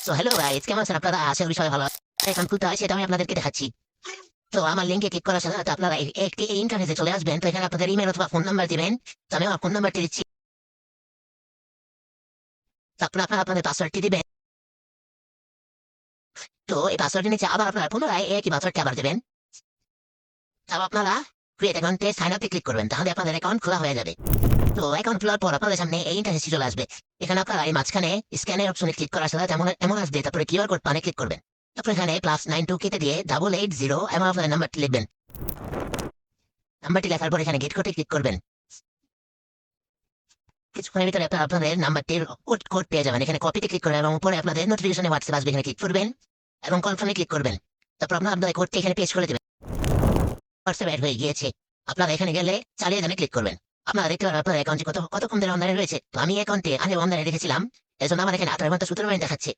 তো hello guys কেমন আছেন আপনারা? আশা করি সবাই ভালো। এখন কোথায় সেটা আমি আপনাদেরকে দেখাচ্ছি। তো, আমার লিঙ্কে ক্লিক করার সাথে সাথে আপনারা একটি ইন্টারনেটে চলে আসবেন। তো, এখানে আপনাদের ইমেল অথবা ফোন নাম্বার দিবেন। তো, আমি আমার ফোন নাম্বারটি দিচ্ছি। তারপর আপনারা আপনাদের পাসওয়ার্ডটি দিবেন। তো, এই পাসওয়ার্ডের নিচে আবার আপনারা পুনরায় একই পাসওয়ার্ডটি আবার দেবেন। তারপর আপনারা ক্রিয়েট অ্যাকাউন্টে সাইন আপে ক্লিক করবেন। তাহলে আপনাদের অ্যাকাউন্ট খোলা হয়ে যাবে। তো অ্যাকাউন্ট খোলার পর আপনাদের সামনে এই ইন্টারনেটটি চলে আসবে। এখানে আপনারা এই মাঝখানে স্ক্যানের অপশনে ক্লিক করার সাথে এমন এমন আসবে, তারপরে কিউআর কোড পানে ক্লিক করবেন। তারপর এখানে প্লাস নাইন টু কেটে দিয়ে ডাবল এইট জিরো এমন আপনার নাম্বারটি লিখবেন। নাম্বারটি লেখার পর এখানে গেট কোডে ক্লিক করবেন। কিছুক্ষণের ভিতরে আপনার আপনাদের নাম্বারটির কোড কোড পেয়ে যাবেন। এখানে কপিতে ক্লিক করবেন এবং পরে আপনাদের নোটিফিকেশনে হোয়াটসঅ্যাপ আসবে, এখানে ক্লিক করবেন এবং কনফার্মে ক্লিক করবেন। তারপর আপনার আপনাদের কোডটি এখানে পেস্ট করে দেবেন। হোয়াটসঅ্যাপ অ্যাড হয়ে গিয়েছে। আপনারা এখানে গেলে চালিয়ে যানে ক্লিক করবেন। আপনারা দেখতে পারেন আপনার অ্যাকাউন্টে কত কত কম ধরে অনলাইনে রয়েছে? তো আমি অ্যাকাউন্টে আগে অনলাইনে রেখেছিলাম এজন্য আমার এখানে আঠারো ঘণ্টা সতেরো দেখাচ্ছে।